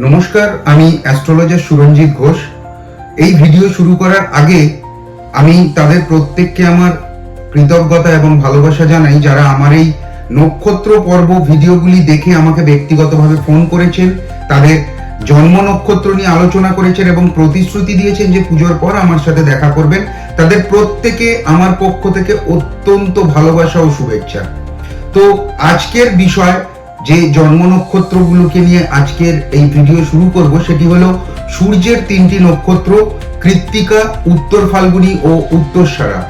নমস্কার, আমি অ্যাস্ট্রোলজার সুরঞ্জিত ঘোষ। এই ভিডিও শুরু করার আগে আমি তাদের প্রত্যেককে আমার কৃতজ্ঞতা এবং ভালোবাসা জানাই যারা আমার এই নক্ষত্র পর্ব ভিডিওগুলি দেখে আমাকে ব্যক্তিগতভাবে ফোন করেছেন, তাদের জন্ম নক্ষত্র নিয়ে আলোচনা করেছেন এবং প্রতিশ্রুতি দিয়েছেন যে পুজোর পর আমার সাথে দেখা করবেন। তাদের প্রত্যেকে আমার পক্ষ থেকে অত্যন্ত ভালোবাসা ও শুভেচ্ছা। তো আজকের বিষয় যে জন্ম নক্ষত্রগুলোকে নিয়ে আজকের এই ভিডিও শুরু করব, সেটি হলো সূর্যের তিনটি নক্ষত্র, কৃত্তিকা, উত্তর ফাল্গুনী ও উত্তরসারা।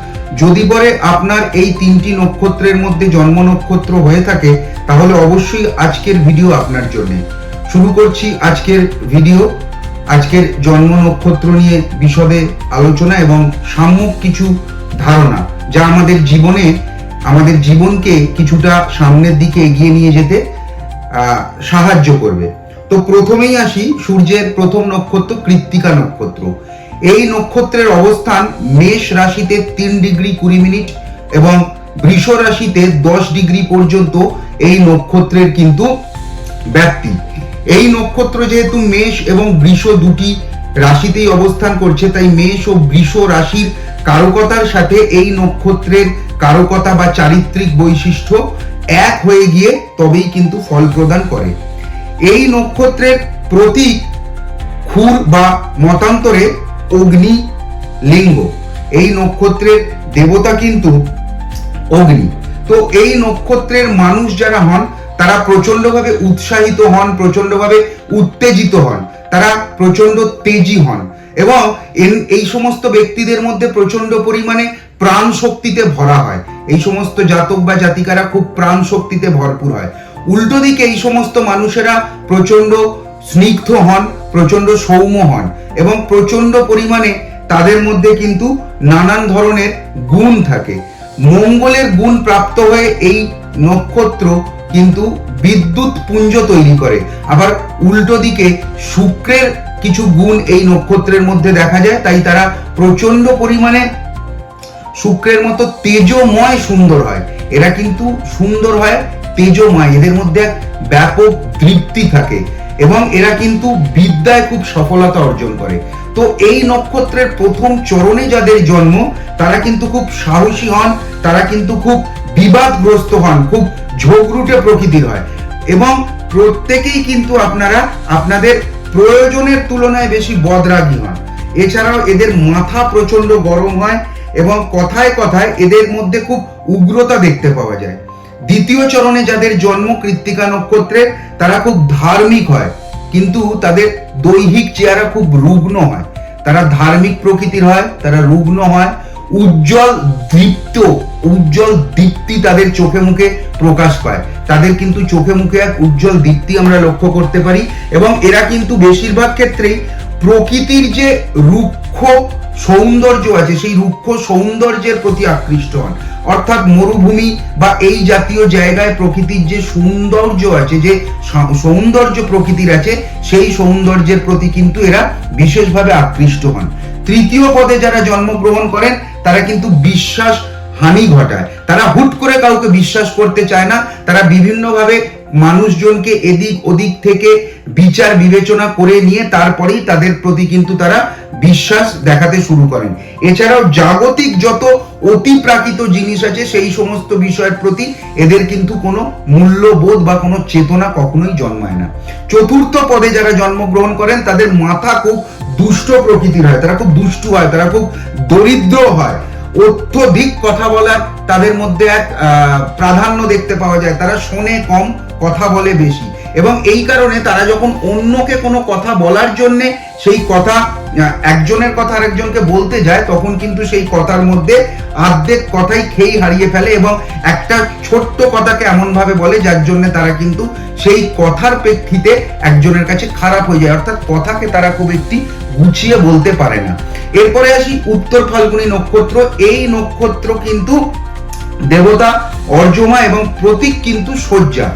যদি পরে আপনার এই তিনটি নক্ষত্রের মধ্যে জন্ম নক্ষত্র হয়ে থাকে, তাহলে অবশ্যই আজকের ভিডিও আপনার জন্য। শুরু করছি আজকের ভিডিও আজকের জন্ম নক্ষত্র নিয়ে বিশদে আলোচনা এবং সাম্যক কিছু ধারণা, যা আমাদের জীবনে, আমাদের জীবনকে কিছুটা সামনের দিকে এগিয়ে নিয়ে যেতে সাহায্য করবে। তো প্রথমেই আসি সূর্যের প্রথম নক্ষত্র কৃত্তিকা নক্ষত্র। এই নক্ষত্রের অবস্থান মেষ রাশিতে তিন ডিগ্রি কুড়ি মিনিট এবং বৃষ রাশিতে দশ ডিগ্রি পর্যন্ত এই নক্ষত্রের কিন্তু ব্যাপ্তি। এই নক্ষত্র যেহেতু মেষ এবং বৃষ দুটি রাশিতেই অবস্থান করছে, তাই মেষ ও বৃষ রাশির কারকতার সাথে এই নক্ষত্রের কারকতা বা চারিত্রিক বৈশিষ্ট্য এক হয়ে গিয়ে তবেই কিন্তু ফল প্রদান করে। এই নক্ষত্রের প্রতীক খুর বা মতান্তরে অগ্নি লিঙ্গ। এই নক্ষত্রের দেবতা কিন্তু অগ্নি। তো এই নক্ষত্রের মানুষ যারা হন, তারা প্রচন্ডভাবে উৎসাহিত হন প্রচন্ডভাবে উত্তেজিত হন, তারা প্রচণ্ড তেজি হন এবং এই সমস্ত ব্যক্তিদের মধ্যে প্রচণ্ড পরিমাণে প্রাণ শক্তিতে ভরা হয়। এই সমস্ত জাতক বা জাতিকারা খুব প্রাণ শক্তিতে ভরপুর হয়। উল্টো দিকে এই সমস্ত মানুষেরা প্রচণ্ড স্নিগ্ধ হন প্রচণ্ড সৌম্য হন এবং প্রচণ্ড পরিমাণে তাদের মধ্যে কিন্তু নানান ধরনের গুণ থাকে। মঙ্গলের গুণ প্রাপ্ত হয়ে এই নক্ষত্র কিন্তু বিদ্যুৎ পুঞ্জ তৈরি করে। আবার উল্টো দিকে শুক্রের কিছু গুণ এই নক্ষত্রের মধ্যে দেখা যায়, তাই তারা প্রচণ্ড পরিমাণে শুক্রের মতো তেজময় সুন্দর হয়। এরা কিন্তু সুন্দর হয়, তেজময়, এদের মধ্যে এক ব্যাপক তৃপ্তি থাকে এবং এরা কিন্তু বিদ্যায় খুব সফলতা অর্জন করে। তো এই নক্ষত্রের প্রথম চরণে যাদের জন্ম, তারা কিন্তু খুব সাহসী হন, তারা কিন্তু খুব বিবাদগ্রস্ত হন, খুব ঝোগরুটে প্রকৃতির হয় এবং প্রত্যেকেই কিন্তু আপনারা আপনাদের প্রয়োজনের তুলনায় বেশি বদরাগী হন। এছাড়াও এদের মাথা প্রচণ্ড গরম হয় এবং কথায় কথায় এদের মধ্যে খুব উগ্রতা দেখতে পাওয়া যায়। দ্বিতীয় চরণে যাদের জন্ম কৃত্তিকা নক্ষত্রের, তারা খুব ধার্মিক হয়। কিন্তু তাদের দৈহিক চেহারা খুব রুগ্ন হয়। তারা ধার্মিক প্রকৃতির হয়, তারা রুগ্ন হয়। উজ্জ্বল দীপ্ত, উজ্জ্বল দীপ্তি তাদের চোখে মুখে প্রকাশ পায়। তাদের কিন্তু চোখে মুখে এক উজ্জ্বল দীপ্তি আমরা লক্ষ্য করতে পারি। এবং এরা কিন্তু বেশিরভাগ ক্ষেত্রেই প্রকৃতির যে রুক্ষ সৌন্দর্য আছে, সেই রুক্ষ সৌন্দর্যের প্রতি আকৃষ্ট হন। অর্থাৎ মরুভূমি বা এই জাতীয় জায়গায় প্রকৃতির যে সৌন্দর্য আছে, যে সৌন্দর্য প্রকৃতির আছে, সেই সৌন্দর্যের প্রতি কিন্তু এরা বিশেষভাবে আকৃষ্ট হন। তৃতীয় পদে যারা জন্মগ্রহণ করেন, তারা কিন্তু বিশ্বাস হানি ঘটায়। তারা হুট করে কাউকে বিশ্বাস করতে চায় না। তারা বিভিন্নভাবে মানুষজনকে এদিক ওদিক থেকে বিচার বিবেচনা করে নিয়ে তারপরেই তাদের প্রতি কিন্তু তারা বিশ্বাস দেখাতে শুরু করেন। এছাড়াও জাগতিক যত অতি প্রাকৃত জিনিস আছে, সেই সমস্ত বিষয়ের প্রতি এদের কিন্তু কোনো মূল্যবোধ বা কোনো চেতনা কখনোই জন্মায় না। চতুর্থ পদে যারা জন্মগ্রহণ করেন, তাদের মাথা খুব দুষ্ট প্রকৃতির হয়, তারা খুব দুষ্টু হয়, তারা খুব দরিদ্র হয়। অত্যধিক কথা বলার তাদের মধ্যে এক প্রাধান্য দেখতে পাওয়া যায়, তারা শোনে কম, কথা বলে বেশি। এবং এই কারণে তারা যখন অন্যকে কোনো কথা বলার জন্যে সেই কথা একজনের কথা আরেকজনকে বলতে যায়, তখন কিন্তু সেই কথার মধ্যে আর্ধেক কথাই খেই হারিয়ে ফেলে এবং একটা ছোট্ট কথাকে এমন ভাবে বলে যার জন্য তারা কিন্তু সেই কথার প্রেক্ষিতে একজনের কাছে খারাপ হয়ে যায়। অর্থাৎ কথাকে তারা খুব একটি গুছিয়ে বলতে পারে না। এরপরে আসি উত্তর ফাল্গুনী নক্ষত্র। এই নক্ষত্র কিন্তু দেবতা, অর্জমা এবং প্রতীক কিন্তু শয্যা।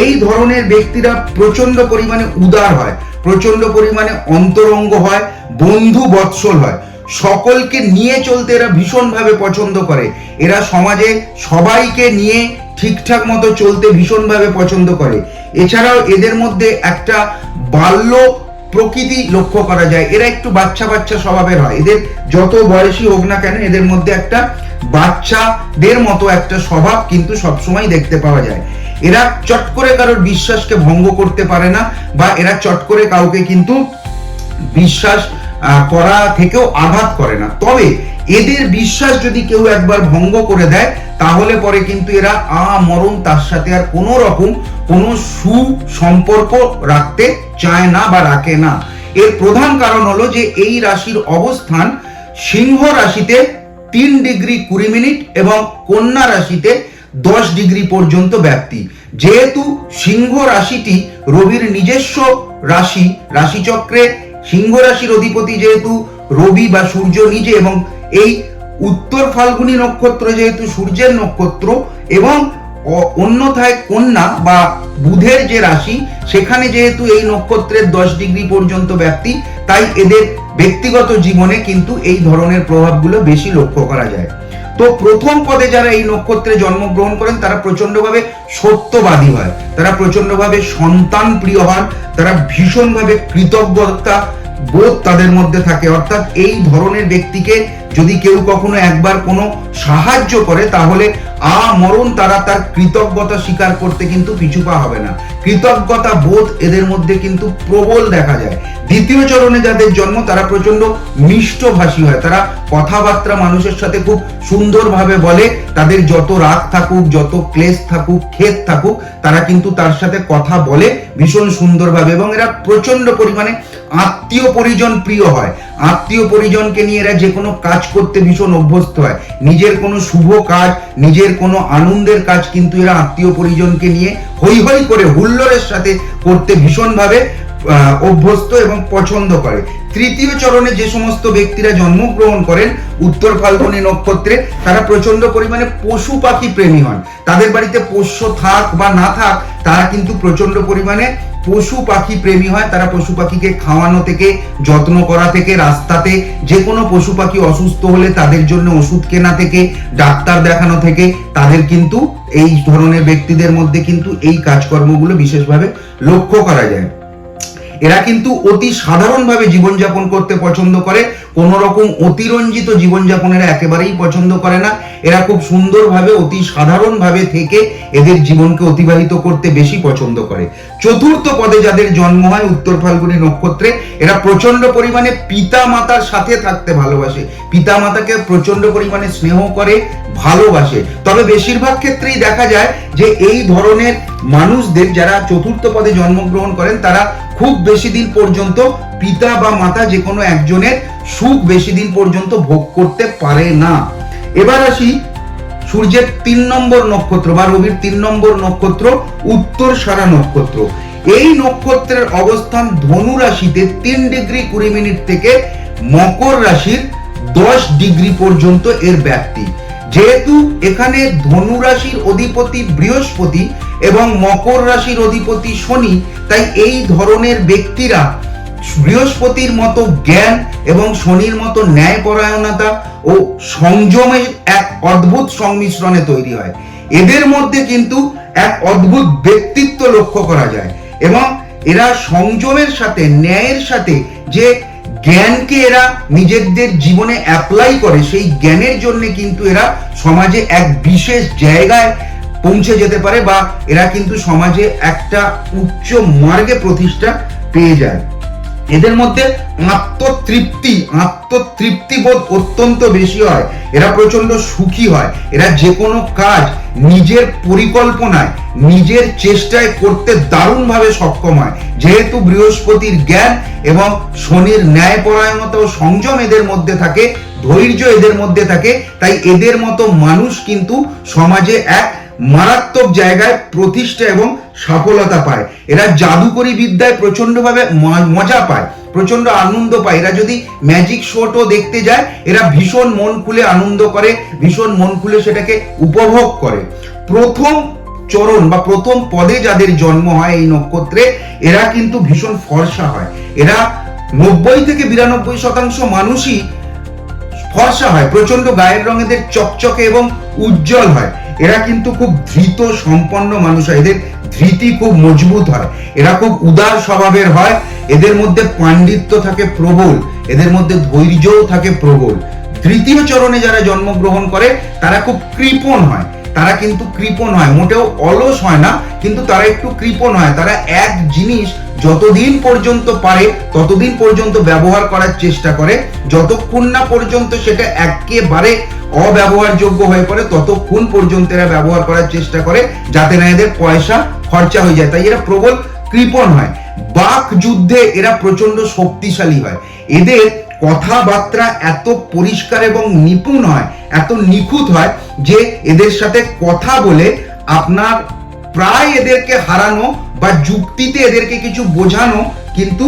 এই ধরনের ব্যক্তিরা প্রচণ্ড পরিমাণে উদার হয় প্রচণ্ড পরিমাণে অন্তরঙ্গ হয়, বন্ধু বৎসল হয়। সকলকে নিয়ে চলতে এরা ভীষণভাবে পছন্দ করে। এরা সমাজে সবাইকে নিয়ে ঠিকঠাক মতো চলতে ভীষণভাবে পছন্দ করে। এছাড়াও এদের মধ্যে একটা বাল্য প্রকৃতি লক্ষ্য করা যায়। এরা একটু বাচ্চা বাচ্চা স্বভাবের হয়। এদের যত বয়সী হোক না কেন, এদের মধ্যে একটা বাচ্চাদের মতো একটা স্বভাব কিন্তু সবসময় দেখতে পাওয়া যায়। এরা চট করে কারোর বিশ্বাসকে ভঙ্গ করতে পারে না বা এরা চট করে কাউকে কিন্তু বিশ্বাস করা থেকেও আঘাত করে না। তবে এদের বিশ্বাস যদি কেউ একবার ভঙ্গ করে দেয়, তাহলে পরে কিন্তু এরা আ মরণ তার সাথে আর কোনো রকম কোনো সুসম্পর্ক রাখতে চায় না বা রাখে না। এর প্রধান কারণ হলো যে এই রাশির অবস্থান সিংহ রাশিতে তিন ডিগ্রি কুড়ি মিনিট এবং কন্যা রাশিতে দশ ডিগ্রি পর্যন্ত ব্যাপ্তি। যেহেতু সিংহ রাশিটি রবির নিজস্ব রাশি, রাশিচক্রে সিংহ রাশির অধিপতি যেহেতু রবি বা সূর্য নিজে এবং এই উত্তর ফাল্গুনী নক্ষত্র যেহেতু সূর্যের নক্ষত্র এবং অন্যথায় কন্যা বা বুধের যে রাশি, সেখানে যেহেতু এই নক্ষত্রের দশ ডিগ্রি পর্যন্ত ব্যাপ্তি, তাই এদের ব্যক্তিগত জীবনে কিন্তু এই ধরনের প্রভাবগুলো বেশি লক্ষ্য করা যায়। তো প্রথম পদে যারা এই নক্ষত্রে জন্মগ্রহণ করেন, তারা প্রচন্ডভাবে সত্যবাদী হয়। তারা প্রচন্ডভাবে সন্তান প্রিয় হন। তারা ভীষণভাবে কৃতজ্ঞতা বোধ তাদের মধ্যে থাকে। অর্থাৎ এই ধরনের ব্যক্তিকে যদি কেউ কখনো একবার কোনো সাহায্য করে, তাহলে আ মরণ তারা তার কৃতজ্ঞতা স্বীকার করতে কিন্তু পিছু পা হবে না। কৃতজ্ঞতা বোধ এদের মধ্যে কিন্তু প্রবল দেখা যায়। দ্বিতীয় চরণে যাদের জন্ম, তারা প্রচণ্ড মিষ্টভাষী হয়। তারা কথাবার্তা মানুষের সাথে খুব সুন্দরভাবে বলে। তাদের যত রাগ থাকুক, যত ক্লেশ থাকুক ক্ষেত থাকুক, তারা কিন্তু তার সাথে কথা বলে ভীষণ সুন্দরভাবে। এবং এরা প্রচণ্ড পরিমাণে আত্মীয় পরিজন প্রিয় হয়। আত্মীয় পরিজনকে নিয়ে এরা যে কোনো কাজ করতে ভীষণ অভ্যস্ত হয়। নিজের কোনো শুভ কাজ, নিজের কোনো আনন্দের কাজ কিন্তু এরা আত্মীয় পরিজনকে নিয়ে হই হই করে হুল্লোড়ের সাথে করতে ভীষণভাবে অভ্যস্ত এবং পছন্দ করে। তৃতীয় চরণে যে সমস্ত ব্যক্তিরা জন্মগ্রহণ করেন, উত্তর ফাল্গুনী নক্ষত্রে, তারা প্রচণ্ড পরিমাণে পশু পাখি প্রেমী হন। তাদের বাড়িতে পোষ্য থাক বা না থাক, তারা কিন্তু প্রচণ্ড পরিমাণে পশু পাখি প্রেমী হয়, তারা পশু পাখিকে খাওয়ানো থেকে, যত্ন করা থেকে, রাস্তাতে যে কোনো পশু পাখি অসুস্থ হলে তাদের জন্য ওষুধ কেনা থেকে, ডাক্তার দেখানো থেকে, তাদের কিন্তু এই ধরনের ব্যক্তিদের মধ্যে কিন্তু এই কাজকর্মগুলো বিশেষভাবে লক্ষ্য করা যায়। এরা কিন্তু অতি সাধারণভাবে জীবনযাপন করতে পছন্দ করে কোনো রকম অতিরঞ্জিত জীবনযাপনেরা একেবারেই পছন্দ করে না। এরা খুব সুন্দরভাবে, অতি সাধারণভাবে থেকে এদের জীবনকে অতিবাহিত করতে বেশি পছন্দ করে। চতুর্থ পদে যাদের জন্ম হয় উত্তর ফাল্গুনী নক্ষত্রে, এরা প্রচণ্ড পরিমাণে পিতা মাতার সাথে থাকতে ভালোবাসে। পিতা মাতাকে প্রচণ্ড পরিমাণে স্নেহ করে, ভালোবাসে। তবে বেশিরভাগ ক্ষেত্রেই দেখা যায় যে এই ধরনের মানুষদের যারা চতুর্থ পদে জন্মগ্রহণ করেন, তারা খুব বেশি দিন পর্যন্ত পিতা বা মাতা যে কোনো একজনের সুখ বেশি দিন পর্যন্ত ভোগ করতে পারে না। এবার আসি সূর্যের তিন নম্বর নক্ষত্র বা রবির তিন নম্বর নক্ষত্র, উত্তর সারা নক্ষত্র। এই নক্ষত্রের অবস্থান ধনু রাশিতে তিন ডিগ্রি কুড়ি মিনিট থেকে মকর রাশির দশ ডিগ্রি পর্যন্ত এর ব্যাপ্তি। যেহেতু এখানে ধনু রাশির অধিপতি বৃহস্পতি এবং মকর রাশির অধিপতি শনি, তাই এই ধরনের ব্যক্তিরা বৃহস্পতির মতো জ্ঞান এবং শনির মতো ন্যায়পরায়ণতা ও সংযমের এক অদ্ভুত সংমিশ্রণে তৈরি হয়। এদের মধ্যে কিন্তু এক অদ্ভুত ব্যক্তিত্ব লক্ষ্য করা যায় এবং এরা সংযমের সাথে, ন্যায়ের সাথে যে জ্ঞানকে এরা নিজেদের জীবনে অ্যাপ্লাই করে, সেই জ্ঞানের জন্য কিন্তু এরা সমাজে এক বিশেষ জায়গায় পৌঁছে যেতে পারে বা এরা কিন্তু সমাজে একটা উচ্চ মার্গে প্রতিষ্ঠা পেয়ে যায়। এদের মধ্যে আত্মতৃপ্তি আত্মতৃপ্তি বোধ অত্যন্ত বেশি হয়। এরা প্রচণ্ড সুখী হয়। এরা যে কোনো কাজ নিজের পরিকল্পনায়, নিজের চেষ্টায় করতে দারুণভাবে সক্ষম হয়। যেহেতু বৃহস্পতির জ্ঞান এবং শনির ন্যায়পরায়ণতা ও সংযম এদের মধ্যে থাকে, ধৈর্য এদের মধ্যে থাকে, তাই এদের মতো মানুষ কিন্তু সমাজে এক মারাত্মক জায়গায় প্রতিষ্ঠা এবং সফলতা পায়। এরা জাদুকরি বিদ্যায় প্রচন্ডভাবে ম- মজা পায় প্রচণ্ড আনন্দ পায়। এরা যদি ম্যাজিক শোটও দেখতে যায়, এরা ভীষণ মন খুলে আনন্দ করে, ভীষণ মন খুলে সেটাকে উপভোগ করে। প্রথম চরণ বা প্রথম পদে যাদের জন্ম হয় এই নক্ষত্রে, এরা কিন্তু ভীষণ ফর্সা হয়। এরা নব্বই থেকে বিরানব্বই শতাংশ মানুষই ফর্সা হয় প্রচণ্ড গায়ের রঙেদের চকচকে এবং উজ্জ্বল হয়। এরা কিন্তু খুব ধৃত, সম্পন্ন মানুষ হয়। এদের ধৃতি খুব মজবুত হয়। এরা খুব উদার স্বভাবের হয়। এদের মধ্যে পাণ্ডিত্য থাকে প্রবল। এদের মধ্যে ধৈর্যও থাকে প্রবল। তৃতীয় চরণে যারা জন্মগ্রহণ করে, তারা খুব কৃপণ হয়। তারা কিন্তু কৃপণ হয়। মোটেও অলস হয় না, কিন্তু তারা একটু কৃপণ হয়। তারা এক জিনিস যতদিন পর্যন্ত পারে, ততদিন পর্যন্ত ব্যবহার করার চেষ্টা করে। যতক্ষণ না পর্যন্ত সেটা একেবারে অব্যবহারযোগ্য হয়ে পড়ে, ততক্ষণ পর্যন্ত এরা ব্যবহার করার চেষ্টা করে যাতে না এদের পয়সা খরচা হয়ে যায়। তাই এরা প্রবল কৃপণ হয়। বাক যুদ্ধে এরা প্রচণ্ড শক্তিশালী হয়। এদের কথাবার্তা এত পরিষ্কার এবং নিপুণ হয়, এত নিখুঁত হয় যে এদের সাথে কথা বলে আপনার প্রায় এদেরকে হারানো বা যুক্তিতে এদেরকে কিছু বোঝানো কিন্তু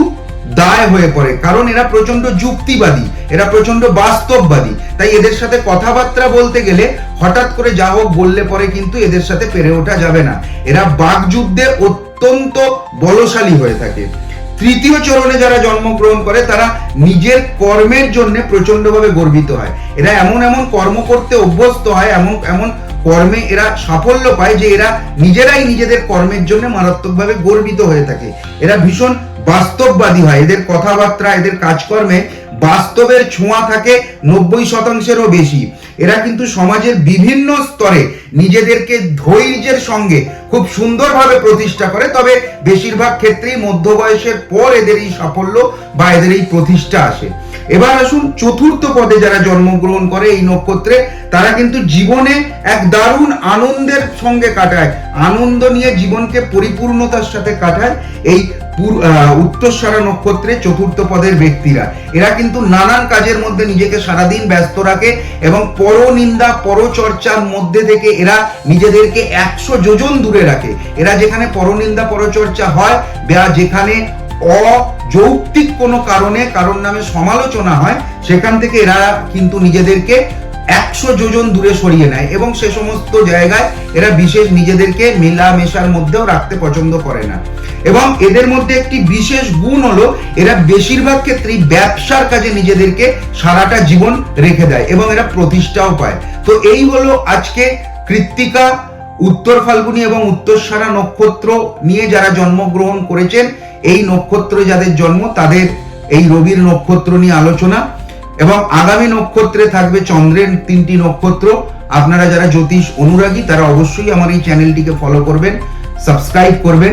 দায় হয়ে পড়ে। কারণ এরা প্রচণ্ড যুক্তিবাদী, এরা প্রচণ্ড বাস্তববাদী। তাই এদের সাথে কথাবার্তা বলতে গেলে হঠাৎ করে যা হোক বললে পরে কিন্তু এদের সাথে পেরে ওঠা যাবে না। এরা বাকযুদ্ধে অত্যন্ত বলশালী হয়ে থাকে। তৃতীয় চরণে যারা জন্মগ্রহণ করে, তারা নিজের কর্মের জন্য প্রচন্ডভাবে গর্বিত হয়। এরা এমন এমন কর্ম করতে অভ্যস্ত হয়, এমন এমন কর্মে এরা সাফল্য পায় যে এরা নিজেরাই নিজেদের কর্মের জন্য মারাত্মকভাবে গর্বিত হয়ে থাকে। এরা ভীষণ বাস্তববাদী হয়। এদের কথাবার্তা, এদের কাজকর্মে বাস্তবের ছোঁয়া থাকে নব্বই শতাংশেরও বেশি। এরা কিন্তু সমাজের বিভিন্ন স্তরে নিজেদেরকে ধৈর্যের সঙ্গে খুব সুন্দরভাবে প্রতিষ্ঠা করে, তবে বেশিরভাগ ক্ষেত্রেই মধ্য বয়সের পর এদের এই সাফল্য বা এদের এই প্রতিষ্ঠা আসে। এবার আসুন চতুর্থ পদে যারা জন্মগ্রহণ করে এই নক্ষত্রে, তারা কিন্তু জীবনে এক দারুণ আনন্দের সঙ্গে কাটায়। আনন্দ নিয়ে জীবনকে পরিপূর্ণতার সাথে কাটায়। এই উত্তরসারা নক্ষত্রে চতুর্থ পদের ব্যক্তিরা। এরা কিন্তু নানান কাজের মধ্যে নিজেকে সারাদিন ব্যস্ত রাখে এবং পরনিন্দা, পরচর্চার মধ্যে থেকে এরা নিজেদেরকে একশো যোজন দূরে রাখে। এরা যেখানে পরনিন্দা, পরচর্চা হয়, বা যেখানে অযৌক্তিক কোনো কারণে কারণ নামে সমালোচনা হয়, সেখান থেকে এরা কিন্তু নিজেদেরকে একশো যোজন দূরে সরিয়ে নেয় এবং সে সমস্ত জায়গায় এরা বিশেষ নিজেদেরকে মেলামেশার মধ্যেও রাখতে পছন্দ করে না। এবং এদের মধ্যে একটি বিশেষ গুণ হলো, এরা বেশিরভাগ ক্ষেত্রেই ব্যবসার কাজে নিজেদেরকে সারাটা জীবন রেখে দেয় এবং এরা প্রতিষ্ঠাও পায়। তো এই হলো আজকে কৃত্তিকা, উত্তর ফাল্গুনি এবং উত্তরসারা নক্ষত্র নিয়ে যারা জন্মগ্রহণ করেছেন, এই নক্ষত্র যাদের জন্ম, তাদের এই রবির নক্ষত্র নিয়ে আলোচনা। এবং আগামী নক্ষত্রে থাকবে চন্দ্রের তিনটি নক্ষত্র। আপনারা যারা জ্যোতিষ অনুরাগী, তারা অবশ্যই আমার এই চ্যানেলটিকে ফলো করবেন সাবস্ক্রাইব করবেন।